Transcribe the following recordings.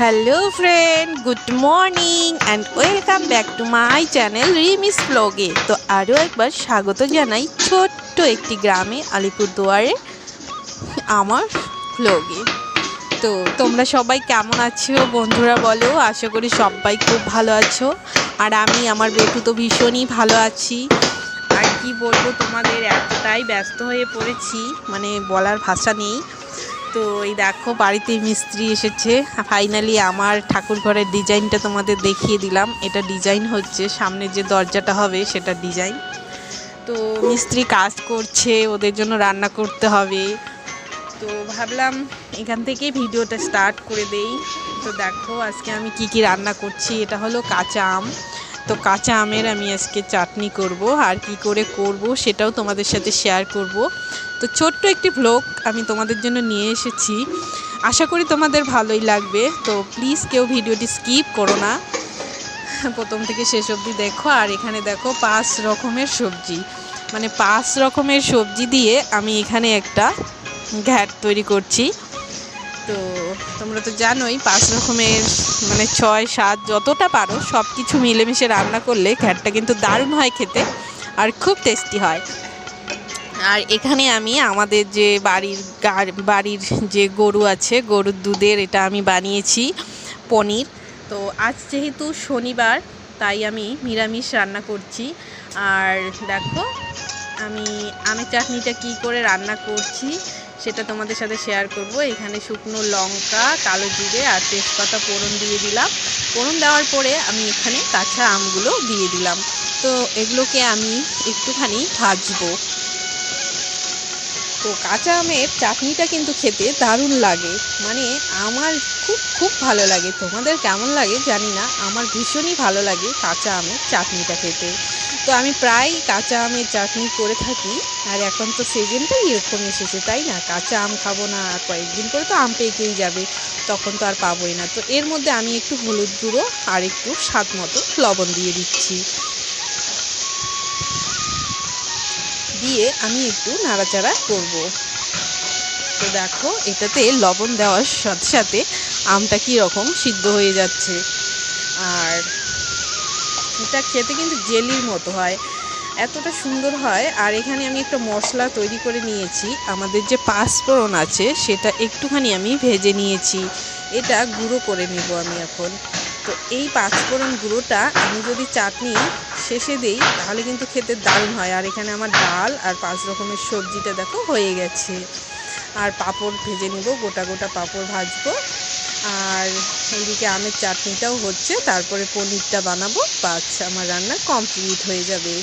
Hello friend good morning and welcome back to my channel Rimi's ব্লগে তো আরও একবার স্বাগত জানাই ছোট্ট একটি গ্রামে, আলিপুরদুয়ারে, আমার ব্লগে তো তোমরা সবাই কেমন আছো? বন্ধুরা বলো, আশা করি সবাই খুব ভালো আছো। আর আমি, আমার বেটু তো ভীষণই ভালো আছি। আর কি বলব, তোমাদের এতটাই ব্যস্ত হয়ে পড়েছি মানে বলার ভাষা নেই। তো এই দেখো, বাড়িতে মিস্ত্রি এসেছে। ফাইনালি আমার ঠাকুর ঘরের ডিজাইনটা তোমাদের দেখিয়ে দিলাম। এটা ডিজাইন হচ্ছে, সামনে যে দরজাটা হবে সেটা ডিজাইন। তো মিস্ত্রি কাজ করছে, ওদের জন্য রান্না করতে হবে। তো ভাবলাম এখান থেকেই ভিডিওটা স্টার্ট করে দেই। তো দেখো আজকে আমি কি কি রান্না করছি, এটা হলো কাঁচা আম। তো কাঁচা আমের আমি আজকে চাটনি করব, আর কি করে করব সেটাও তোমাদের সাথে শেয়ার করব। তো ছোট্ট একটি ভ্লগ আমি তোমাদের জন্য নিয়ে এসেছি। আশা করি তোমাদের ভালোই লাগবে। তো প্লিজ কেউ ভিডিওটি স্কিপ করো না। প্রথম থেকে শেষ অবধি দেখো, আর এখানে দেখো পাঁচ রকমের সবজি। মানে পাঁচ রকমের সবজি দিয়ে আমি এখানে একটা ঘ্যাট তৈরি করছি। তো তোমরা তো জানোই, পাঁচ রকমের মানে ছয়, সাত যতটা পারো সব কিছু মিলেমিশে রান্না করলে ঘ্যাটটা কিন্তু দারুণ হয় খেতে আর খুব টেস্টি হয়। আর এখানে আমি আমাদের যে বাড়ির বাড়ির যে গরু আছে, গরুর দুধের এটা আমি বানিয়েছি পনির। তো আজ যেহেতু শনিবার, তাই আমি নিরামিষ রান্না করছি। আর দেখো, আমি আমের চাটনিটা কি করে রান্না করছি সেটা তোমাদের সাথে শেয়ার করব। এখানে শুকনো লঙ্কা, কালো জিরে আর তেজপাতা ফোড়ন দিয়ে দিলাম। ফোড়ন দেওয়ার পরে আমি এখানে কাঁচা আমগুলো দিয়ে দিলাম। তো এগুলোকে আমি একটুখানি ভাজবো। তো কাঁচা আমের চাটনিটা কিন্তু খেতে দারুণ লাগে। মানে আমার খুব খুব ভালো লাগে। তোমাদের কেমন লাগে জানি না। আমার ভীষণই ভালো লাগে কাঁচা আমের চাটনিটা খেতে। তো আমি প্রায় কাঁচা আমের চাটনি করে থাকি, আর এখন তো সিজনটাই এরকম এসেছে, তাই না? কাঁচা আম খাব না, আর কয়েকদিন পরে তো আম পেকেই যাবে, তখন তো আর পাবোই না। তো এর মধ্যে আমি একটু হলুদ গুঁড়ো আর একটু স্বাদ মতো লবণ দিয়ে দিচ্ছি। দিয়ে আমি একটু নাড়াচাড়া করব। তো দেখো, এটাতে লবণ দেওয়ার সাথে সাথে আমটা কী রকম সিদ্ধ হয়ে যাচ্ছে। আর এটা খেতে কিন্তু জেলির মতো হয়। এতটা সুন্দর হয়। আর এখানে আমি একটা মশলা তৈরি করে নিয়েছি। আমাদের যে পাঁচফোড়ন আছে, সেটা একটুখানি আমি ভেজে নিয়েছি। এটা গুঁড়ো করে নেব আমি এখন। তো এই পাঁচফোড়ন গুঁড়োটা আমি যদি চাটনি শেষে দেই, তাহলে কিন্তু খেতে দারুণ হয়। আর এখানে আমার ডাল আর পাঁচ রকমের সবজিটা দেখো হয়ে গেছে। আর পাঁপড় ভেজে নিব। গোটা গোটা পাঁপড় ভাজবো। আর এইদিকে আমের চাটনিটাও হচ্ছে, তারপরে পনিরটা বানাবো, বাস আমার রান্না কমপ্লিট হয়ে যাবে।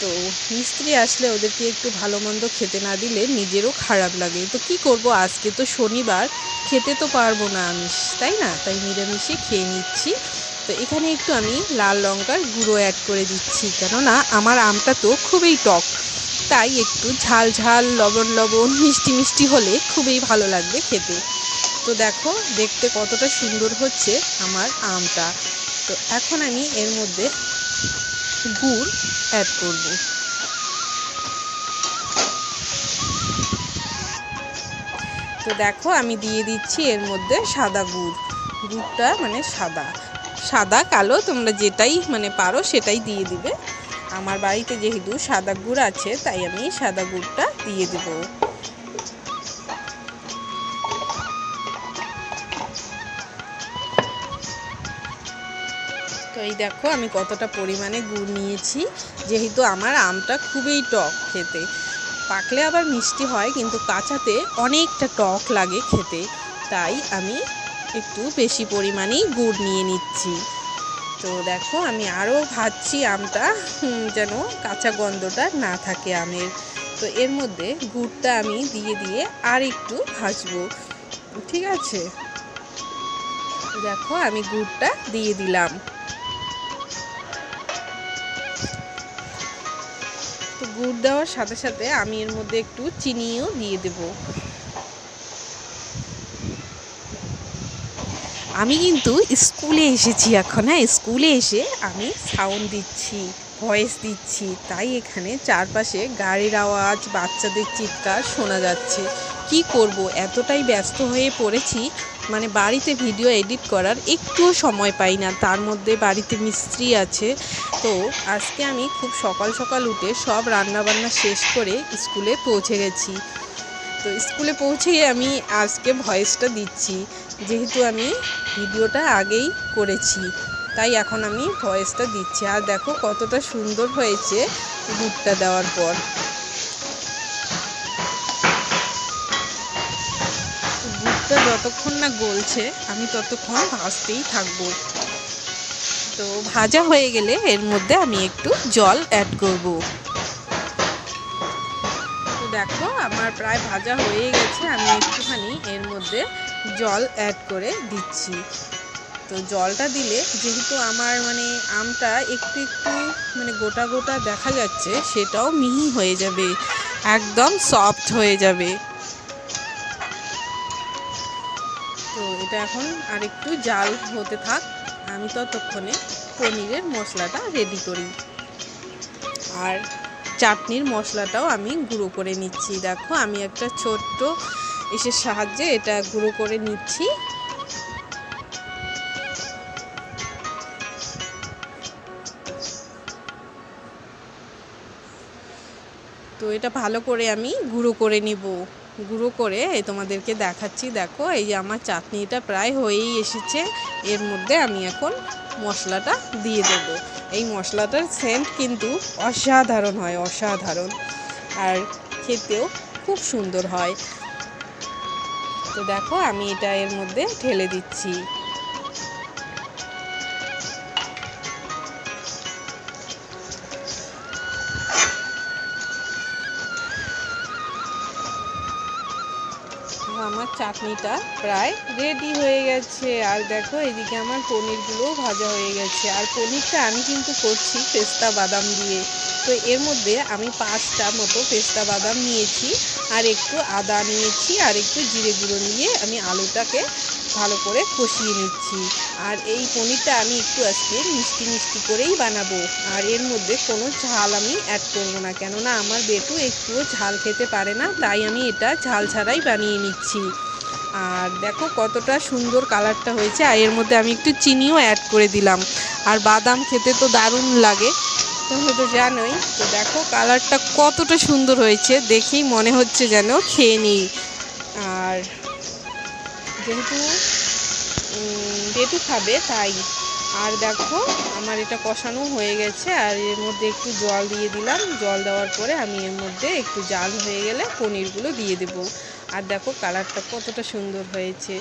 তো মিস্ত্রি আসলে ওদেরকে একটু ভালো মন্দ খেতে না দিলে নিজেরও খারাপ লাগে। তো কি করব, আজকে তো শনিবার, খেতে তো পারব না আমিষ তাই না? তাই নিরামিষে খেয়ে নিচ্ছি। তো এখানে একটু আমি লাল লঙ্কার গুঁড়ো অ্যাড করে দিচ্ছি, কেননা আমার আমটা তো খুবই টক, তাই একটু ঝাল ঝাল, লবণ লবণ, মিষ্টি মিষ্টি হলে খুবই ভালো লাগবে খেতে। তো দেখো দেখতে কতটা সুন্দর হচ্ছে আমার আমটা। তো এখন আমি এর মধ্যে গুড় অ্যাড করব। তো দেখো আমি দিয়ে দিচ্ছি এর মধ্যে সাদা গুড়। গুড়টা মানে সাদা। সাদা, কালো, তোমরা যেটাই মানে পারো সেটাই দিয়ে দিবে। আমার বাড়িতে যেহেতু সাদা গুড় আছে, তাই আমি সাদা গুড়টা দিয়ে দেবো। এই দেখো আমি কতটা পরিমাণে গুড় নিয়েছি। যেহেতু আমার আমটা খুবই টক খেতে। পাকলে আবার মিষ্টি হয়, কিন্তু কাঁচাতে অনেকটা টক লাগে খেতে। তাই আমি একটু বেশি পরিমাণেই গুড় নিয়ে নিচ্ছি। তো দেখো আমি আরও ভাজছি আমটা যেন কাঁচা গন্ধটা না থাকে আমের। তো এর মধ্যে গুড়টা আমি দিয়ে দিয়ে আর একটু ভাজবো। ঠিক আছে? দেখো আমি গুড়টা দিয়ে দিলাম। গুড় দেওয়ার সাথে সাথে আমি এর মধ্যে একটু চিনিও দিয়ে দেব। আমি কিন্তু স্কুলে এসেছি এখন হ্যাঁ? স্কুলে এসে আমি সাউন্ড দিচ্ছি ভয়েস দিচ্ছি, তাই এখানে চারপাশে গাড়ির আওয়াজ, বাচ্চাদের চিৎকার শোনা যাচ্ছে। কি করব? এতটাই ব্যস্ত হয়ে পড়েছি। মানে বাড়িতে ভিডিও এডিট করার একটুও সময় পাই না। তার মধ্যে বাড়িতে মিস্ত্রি আছে। তো আজকে আমি খুব সকাল সকাল উঠে সব রান্নাবান্না শেষ করে স্কুলে পৌঁছে গেছি। তো স্কুলে পৌঁছেই আমি আজকে ভয়েসটা দিচ্ছি। যেহেতু আমি ভিডিওটা আগেই করেছি, তাই এখন আমি ভয়েসটা দিচ্ছি। আর দেখো কতটা সুন্দর হয়েছে দুধটা দেওয়ার পর। যতক্ষণ না গলছে, আমি ততক্ষণ ভাজতেই থাকব। তো ভাজা হয়ে গেলে এর মধ্যে আমি একটু জল অ্যাড করব। তো দেখো, আমার প্রায় ভাজা হয়ে গেছে, আমি একটুখানি এর মধ্যে জল অ্যাড করে দিচ্ছি। তো জলটা দিলে যেহেতু আমার মানে আমটা একটু একটু মানে গোটা গোটা দেখা যাচ্ছে, সেটাও মিহি হয়ে যাবে, একদম সফট হয়ে যাবে। এটা এখন আর একটু জাল হতে থাক। আমি ততক্ষণে পনিরের মশলাটা রেডি করি। আর চাটনির মশলাটাও আমি গুঁড়ো করে নিচ্ছি। দেখো, আমি একটা ছোট্ট এসের সাহায্যে এটা গুঁড়ো করে নিচ্ছি। তো এটা ভালো করে আমি গুঁড়ো করে নিব। গুঁড়ো করে এই তোমাদেরকে দেখাচ্ছি। দেখো, এই যে আমার চাটনিটা প্রায় হয়েই এসেছে। এর মধ্যে আমি এখন মশলাটা দিয়ে দেব। এই মশলাটার সেন্ট কিন্তু অসাধারণ হয়, অসাধারণ। আর খেতেও খুব সুন্দর হয়। তো দেখো, আমি এটা এর মধ্যে ঢেলে দিচ্ছি। আমার চাটনিটা প্রায় রেডি হয়ে গেছে। আর দেখো, এদিকে আমার পনিরগুলোও ভাজা হয়ে গেছে। আর পনিরটা আমি কিন্তু করছি পেস্তা বাদাম দিয়ে। তো এর মধ্যে আমি পাঁচটা মতো পেস্তা বাদাম নিয়েছি। আর একটু আদা নিয়েছি আর একটু জিরে গুঁড়ো নিয়ে আমি আলুটাকে ভালো করে কষিয়ে নিচ্ছি। আর এই পনিরটা আমি একটু আজকে মিষ্টি মিষ্টি করেই বানাবো। আর এর মধ্যে কোনো ঝাল আমি অ্যাড করব না। কেননা আমার বেটু একটুও ঝাল খেতে পারে না, তাই আমি এটা ঝাল ছাড়াই বানিয়ে নিচ্ছি। আর দেখো কতটা সুন্দর কালারটা হয়েছে। আর এর মধ্যে আমি একটু চিনিও অ্যাড করে দিলাম। আর বাদাম খেতে তো দারুণ লাগে। তোমরা তো জানোই। তো দেখো কালারটা কতটা সুন্দর হয়েছে। দেখেই মনে হচ্ছে যেন খেয়ে নিই। যেহেতু পেটু খাবে, তাই। আর দেখো, আমার এটা কষানো হয়ে গেছে, আর এর মধ্যে একটু জল দিয়ে দিলাম। জল দেওয়ার পরে আমি এর মধ্যে একটু জাল হয়ে গেলে পনিরগুলো দিয়ে দেব। আর দেখো, কালারটা কতটা সুন্দর হয়েছে।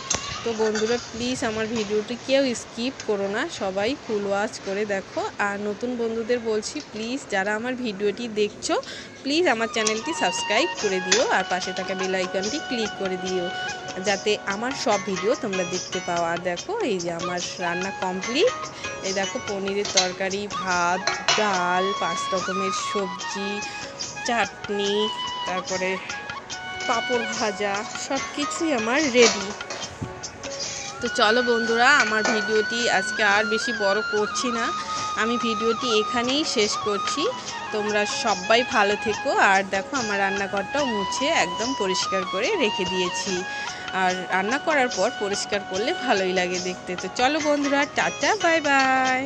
তো বন্ধুরা প্লিজ আমার ভিডিওটি কেউ স্কিপ করো না। সবাই ফুল ওয়াচ করে দেখো। আর নতুন বন্ধুদের বলছি প্লিজ যারা আমার ভিডিওটি দেখছ প্লিজ আমার চ্যানেলটি সাবস্ক্রাইব করে দিও আর পাশে থাকা বেল আইকনটি ক্লিক করে দিও, যাতে আমার সব ভিডিও তোমরা দেখতে পাও। আর দেখো, এই যে আমার রান্না কমপ্লিট এই দেখো, পনিরের তরকারি, ভাত, ডাল, পাঁচ রকমের সবজি, চাটনি, তারপরে পাঁপড় ভাজা সব কিছুই আমার রেডি তো চলো বন্ধুরা, আমার ভিডিওটি আজকে আর বেশি বড় করছি না। আমি ভিডিওটি এখানেই শেষ করছি। তোমরা সবাই ভালো থেকো। আর দেখো, আমার রান্নাঘরটাও মুছে একদম পরিষ্কার করে রেখে দিয়েছি। আর রান্না করার পর পরিষ্কার করলে ভালোই লাগে দেখতে। তো চলো বন্ধুরা, টাটা, বাই বাই।